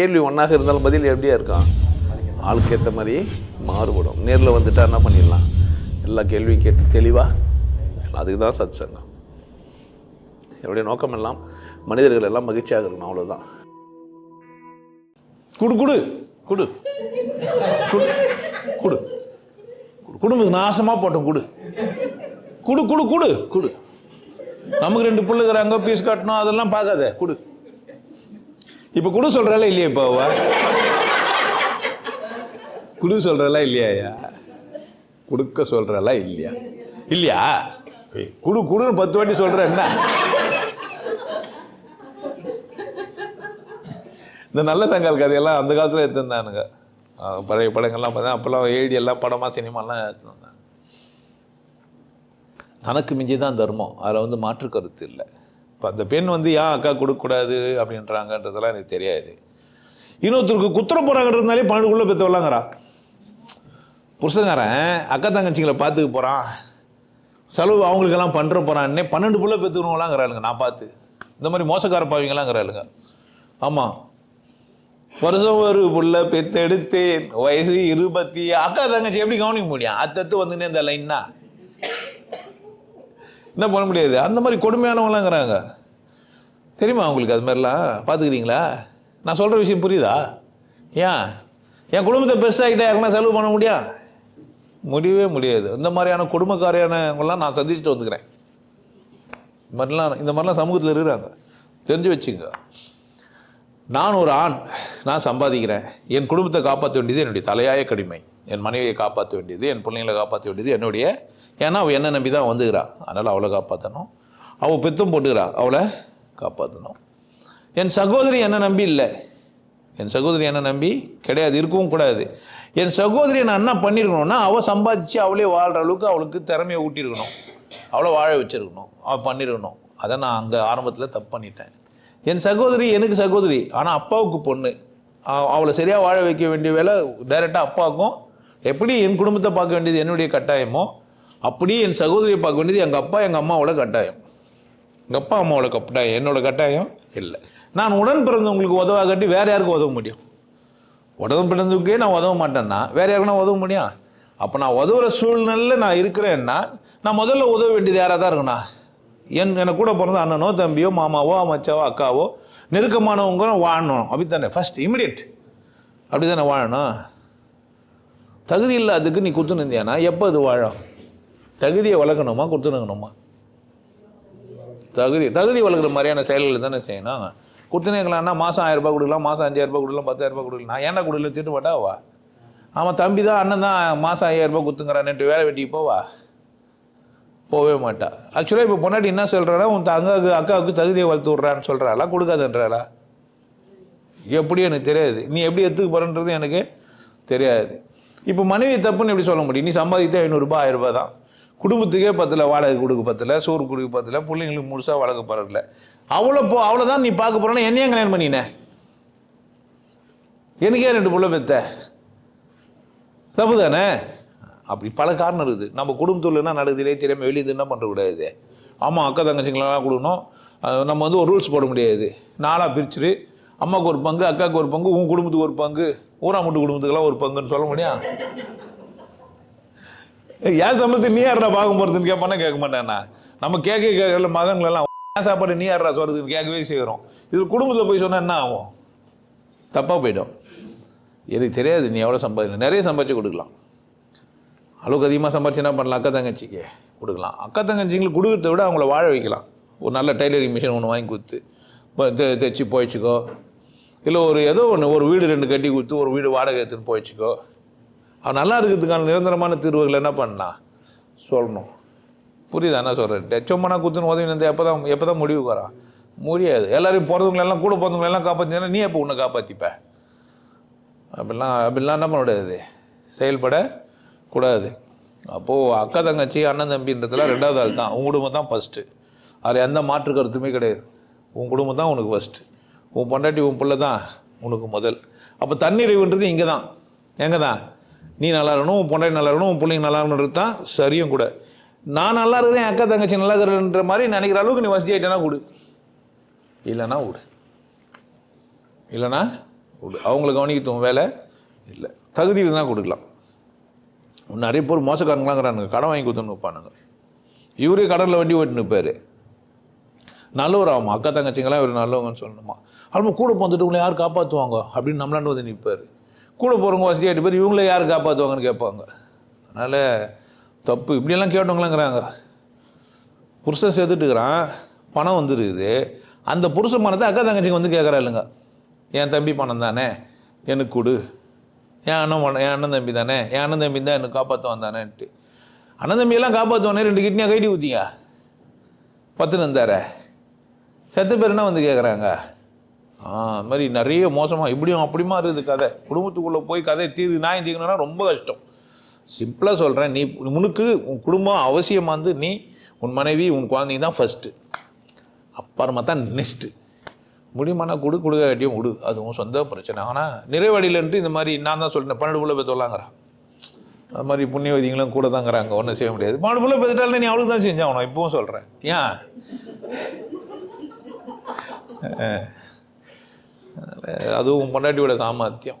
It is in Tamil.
கேள்வி ஒன்றாக இருந்தாலும் பதில் எப்படியா இருக்கான் ஆளுக்கு ஏற்ற மாதிரி மாறுபடும். நேரில் வந்துட்டா என்ன பண்ணிடலாம்? எல்லா கேள்வியும் கேட்டு தெளிவாக அதுக்கு தான் சத் சங்கம் என்னுடைய நோக்கம் எல்லாம் மனிதர்கள் எல்லாம் மகிழ்ச்சியாக இருக்கணும் அவ்வளோதான் குடு குடு குடு. குடு குடு. குடும்பத்துக்கு நாசமாக போட்டோம் குடு. குடு குடு குடு குடு. நமக்கு ரெண்டு பிள்ளைங்கிறாங்க பீஸ் கட்டணும் அதெல்லாம் பார்க்காத குடு. இப்போ குடு சொல்கிறால இல்லையா இப்போ அவ? குடு சொல்கிறல இல்லையாயா? கொடுக்க சொல்கிறல இல்லையா? இல்லையா? குடு குடுன்னு பத்து வாட்டி சொல்கிற என்ன? இந்த நல்ல சங்கால் கதையெல்லாம் அந்த காலத்தில் எடுத்துருந்தானுங்க. பழைய படங்கள்லாம் பார்த்தா அப்போல்லாம் எழுதி எல்லாம் படமாக சினிமாலாம் எடுத்துருந்தாங்க. வந்தாங்க தனக்கு மிஞ்சி தான் தர்மம். அதில் வந்து மாற்று கருத்து இல்லை. இப்போ அந்த பெண் வந்து ஏன் அக்கா கொடுக்கக்கூடாது அப்படின்றாங்கன்றதெல்லாம் எனக்கு தெரியாது. இன்னொருத்தருக்கு குத்துற போகிறாங்கன்றதுனாலே பன்னெண்டுக்குள்ளே பெற்றவளாங்கிறா புருஷங்காரன் அக்கா தங்கச்சிங்களை பார்த்துக்க போகிறான் செலவு அவங்களுக்கெல்லாம் பண்ணுற போகிறான்னே பன்னெண்டு புள்ள பெற்றுக்கணுங்களாங்கிறாளுங்க நான் பார்த்து. இந்த மாதிரி மோசக்கார பாவீங்களாங்கிறாளுங்க ஆமாம் வருஷம் ஒரு புள்ள பெத்தெடுத்தேன் வயசு இருபத்தி அக்கா தங்கச்சி எப்படி கவனிக்க முடியும்? அத்தத்து வந்துன்னே இந்த லைன்னா என்ன பண்ண முடியாது? அந்த மாதிரி கொடுமையானவங்களாங்கிறாங்க. தெரியுமா உங்களுக்கு அது மாதிரிலாம்? பார்த்துக்கிறீங்களா? நான் சொல்கிற விஷயம் புரியுதா? ஏன்? என் குடும்பத்தை பெருசாகிட்டே யாருன்னா செலவு பண்ண முடியும் முடியவே முடியாது. இந்த மாதிரியான குடும்பக்காரியானவங்களாம் நான் சந்திச்சுட்டு வந்துக்கிறேன். இந்த மாதிரிலாம் இந்த மாதிரிலாம் சமூகத்தில் இருக்கிறாங்க. தெரிஞ்சு வச்சுங்க. நான் ஒரு ஆண். நான் சம்பாதிக்கிறேன். என் குடும்பத்தை காப்பாற்ற வேண்டியது என்னுடைய தலையாய கடமை. என் மனைவியை காப்பாற்ற வேண்டியது என் பிள்ளைங்களை காப்பாற்ற வேண்டியது என்னுடைய ஏன்னா அவள் என்ன நம்பி தான் வந்துக்கிறா அதனால் அவளை காப்பாற்றணும் அவள் பித்தம் போட்டுக்கிறா அவளை காப்பாற்றணும் என் சகோதரி என்ன நம்பி இல்லை. என் சகோதரி என்ன நம்பி கிடையாது இருக்கவும் கூடாது. என் சகோதரியை நான் என்ன பண்ணியிருக்கணும்னா அவள் சம்பாதிச்சு அவளே வாழ்கிற அளவுக்கு அவளுக்கு திறமையை ஊட்டியிருக்கணும். அவளை வாழ வச்சிருக்கணும். அவள் பண்ணியிருக்கணும். அதை நான் அங்கே ஆரம்பத்தில் தப்பு பண்ணிட்டேன். என் சகோதரி எனக்கு சகோதரி. ஆனால் அப்பாவுக்கு பொண்ணு. அவளை சரியாக வாழ வைக்க வேண்டிய வேலை டைரெக்டாக அப்பாவுக்கும். எப்படி என் குடும்பத்தை பார்க்க வேண்டியது என்னுடைய கட்டாயமோ அப்படியே என் சகோதரியை பார்க்க வேண்டியது எங்கள் அப்பா எங்கள் அம்மாவோட கட்டாயம். எங்கள் அப்பா அம்மாவோட கட்டாயம். என்னோட கட்டாயம்? இல்லை. நான் உடன் பிறந்தவங்களுக்கு உதவா கட்டி வேறு யாருக்கும் உதவ முடியும்? உடன் பிறந்தவங்களுக்கே நான் உதவ மாட்டேன்னா வேறு யாருக்குன்னா உதவ முடியும்? அப்போ நான் உதவுற சூழ்நிலையில் நான் இருக்கிறேன்னா நான் முதல்ல உதவ வேண்டியது யாராக தான் இருக்குண்ணா என் எனக்கு கூட பிறந்த அண்ணனோ தம்பியோ மாமாவோ மச்சாவோ அக்காவோ நெருக்கமானவங்க வாழணும். அப்படித்தானே? ஃபர்ஸ்ட் இமிடியட் அப்படி தானே வாழணும்? தகுதி இல்லாததுக்கு நீ குத்து நிந்தியானா? எப்போ அது வாழும்? தகுதியை வளர்க்கணுமா கொடுத்துணுங்கணுமா? தகுதி தகுதி வளர்க்குற மாதிரியான செயல்கள் தானே செய்யணும். கொடுத்துனேங்களான்னா மாதம் ஆயிரம் ரூபாய் கொடுக்கலாம் மாதம் அஞ்சாயிரம் ரூபாய் கொடுக்கலாம் பத்தாயிரம் ரூபாய் கொடுக்கலாம். நான் ஏன்னா கொடுக்கல திட்டு மாட்டா ஆமாம் தம்பி தான் அண்ணன் தான் மாதம் ஐயாயிரரூபா ரூபாய் வேலை வெட்டிக்கு போவா? போகவே மாட்டா. ஆக்சுவலாக இப்போ பொண்டாட்டி என்ன சொல்கிறாரா உன் தங்காவுக்கு அக்காவுக்கு தகுதியை வளர்த்து விட்றான்னு சொல்கிறாளா கொடுக்காதுன்றாளா? எப்படி எனக்கு தெரியாது. நீ எப்படி எடுத்துக்க போகிறன்றது எனக்கு தெரியாது. இப்போ மனைவி தப்புன்னு எப்படி சொல்ல முடியும்? நீ சம்பாதித்தே ஐநூறுரூபா ஆயிரரூபா தான். குடும்பத்துக்கே பத்தில் வாடகை கொடுக்க பத்தில் சோறு கொடுக்க பத்தில் பிள்ளைங்களுக்கு முழுசாக வளர்க்க போகிறதில்ல அவ்வளோ போ அவ்வளோதான் நீ பார்க்க போகிறேன்னா என்னையே கல்யாணம் பண்ணினேன் எனக்கே ரெண்டு பிள்ளை பெத்த. தப்பு தானே அப்படி பல காரணம் இருக்குது. நம்ம குடும்பத்தில் என்ன நடக்குதுலே தெரியாமல் வெளியே என்ன பண்ணுறக்கூடாது ஆமாம் அக்கா தங்கச்சிங்களெல்லாம் கொடுக்கணும். நம்ம வந்து ஒரு ரூல்ஸ் போட முடியாது. நாளாக பிரிச்சுட்டு அம்மாவுக்கு ஒரு பங்கு அக்காவுக்கு ஒரு பங்கு உன் குடும்பத்துக்கு ஒரு பங்கு ஊராமுட்டு குடும்பத்துக்கெல்லாம் ஒரு பங்குன்னு சொல்ல முடியும் ஏன் சம்பளத்தை நீ யாரா பார்க்க போகிறதுன்னு கேட்பானே கேட்க மாட்டேன்னா நம்ம கேட்க கேட்கல மகன்களெல்லாம் ஏன் சாப்பாடு நீ யாரா சொல்கிறதுன்னு கேட்கவே செய்கிறோம். இது குடும்பத்தில் போய் சொன்னால் என்ன ஆகும்? தப்பாக போயிடும். எதுக்கு தெரியாது நீ எவ்வளோ சம்பாதிக்கணும் நிறைய சம்பாதிச்சு கொடுக்கலாம். அளவுக்கு அதிகமாக சம்பாதிச்சு என்ன பண்ணலாம்? அக்கா தங்கச்சிக்கு கொடுக்கலாம். அக்கா தங்கச்சிங்களுக்கு கொடுக்கறத விட அவங்கள வாழ வைக்கலாம். ஒரு நல்ல டைலரிங் மிஷின் ஒன்று வாங்கி கொடுத்து தைச்சி போயிச்சுக்கோ. இல்லை ஒரு ஏதோ ஒன்று ஒரு வீடு ரெண்டு கட்டி கொடுத்து ஒரு வீடு வாடகை எடுத்துன்னு போயிச்சுக்கோ. நல்லா இருக்கிறதுக்கான நிரந்தரமான தீர்வுகள் என்ன பண்ணலாம் சொல்லணும். புரியுதா? என்ன சொல்கிறேன் சும்மா குத்துன்னு உதவி வந்து எப்போ தான் எப்போ தான் முடிவுக்கு வரான் முடியாது. எல்லாரையும் பிறந்தவங்களெல்லாம் கூட பிறந்தவங்களெல்லாம் காப்பாற்றினா நீ எப்போ உன்னை காப்பாற்றிப்ப அப்படிலாம் அப்படிலாம் என்ன பண்ண முடியாது. செயல்பட கூடாது. அப்போது அக்கா தங்கச்சி அண்ணன் தம்பின்றதுலாம் ரெண்டாவது ஆள் தான். உன் குடும்பம் தான் ஃபஸ்ட்டு அதில் எந்த மாற்று கருத்துமே கிடையாது. உன் குடும்பம் தான் உனக்கு ஃபஸ்ட்டு உன் பொண்டாட்டி உன் பிள்ளை தான் உனக்கு முதல். அப்போ தன்னிறைவுன்றது இங்கே தான் எங்கே தான் நீ நல்லா இருக்கணும் உன் பொண்டாட்டி நல்லா இருக்கணும் உன் பிள்ளைங்க நல்லா இருக்கணுன்றது தான் சரியும் கூட. நான் நல்லா இருக்கிறேன் என் அக்கா தங்கச்சி நல்லா இருக்கிறன்ற மாதிரி நினைக்கிற அளவுக்கு நீ வசதி ஆகிட்டேன்னா கொடு. இல்லைனா விடு. இல்லைனா விடு. அவங்கள கவனிக்கட்டும் வேலை இல்லை. தகுதி இருந்தால் கொடுக்கலாம். நிறைய பேர் மோசக்காரங்களாங்கிறானுங்க கடன் வாங்கி கொடுத்துன்னு வைப்பானுங்க இவரே கடலில் வண்டி ஓட்டி நிற்பார் நல்லவர் ஆகும்? அக்கா தங்கச்சிங்களாம் இவர் நல்லவங்கன்னு சொல்லணுமா? அவங்க கூட போந்துட்டு உங்களை யார் காப்பாற்றுவாங்க அப்படின்னு நம்மளாண்டு வந்து நிற்பார் கூட போகிறவங்க வசதியாகிட்டு பேர் இவங்கள யார் காப்பாற்றுவாங்கன்னு கேட்பாங்க. அதனால் தப்பு. இப்படியெல்லாம் கேட்டவங்களாங்கிறாங்க. புருஷன் சேர்த்துட்டுக்கிறான் பணம் வந்துருக்குது. அந்த புருஷ பணத்தை அக்கா தங்கச்சிங்க வந்து கேட்குறா இல்லைங்க. என் தம்பி பணம் தானே. எனக்கு கொடு. என் அண்ணன் பணம் என் அண்ணன் தம்பி தானே. என் அண்ணன் தம்பி தான் எனக்கு காப்பாற்றுவான் தானேன்ட்டு. அண்ணன் தம்பியெல்லாம் காப்பாற்றுவானே ரெண்டு கிட்னியாக கைட்டி ஊற்றியா பத்து நந்தார. செத்த என்ன வந்து கேட்குறாங்க? அது மாதிரி நிறைய மோசமாக இப்படியும் அப்படியுமா இருக்குது கதை? குடும்பத்துக்குள்ளே போய் கதை தீர்வு நியாயம் தீர்க்கணும்னா ரொம்ப கஷ்டம். சிம்பிளாக சொல்கிறேன் நீ உனக்கு உன் குடும்பம் அவசியமாக வந்து நீ உன் மனைவி உன் குழந்தைங்க தான் ஃபஸ்ட்டு அப்புறமா தான் நெக்ஸ்ட்டு முடியுமானா கொடு கொடுக்க வேண்டியும் கொடு. அது உன் சொந்த பிரச்சனை. ஆனால் நிறைவடியிலன்ட்டு இந்த மாதிரி நான் தான் சொல்லிட்டேன் பன்னெண்டு புள்ள பெற்றோலாங்கிறான் அது மாதிரி புண்ணியவதிங்களும் கூட தாங்கிறாங்க ஒன்றும் செய்ய முடியாது. பன்னெண்டு புள்ள பெற்றுட்டாலும் நீ அவளுக்கு தான் செஞ்சாகணும் இப்பவும் சொல்கிறேன் ஏன்? அதுவும் பொண்டாட்டியோட சாமர்த்தியம்.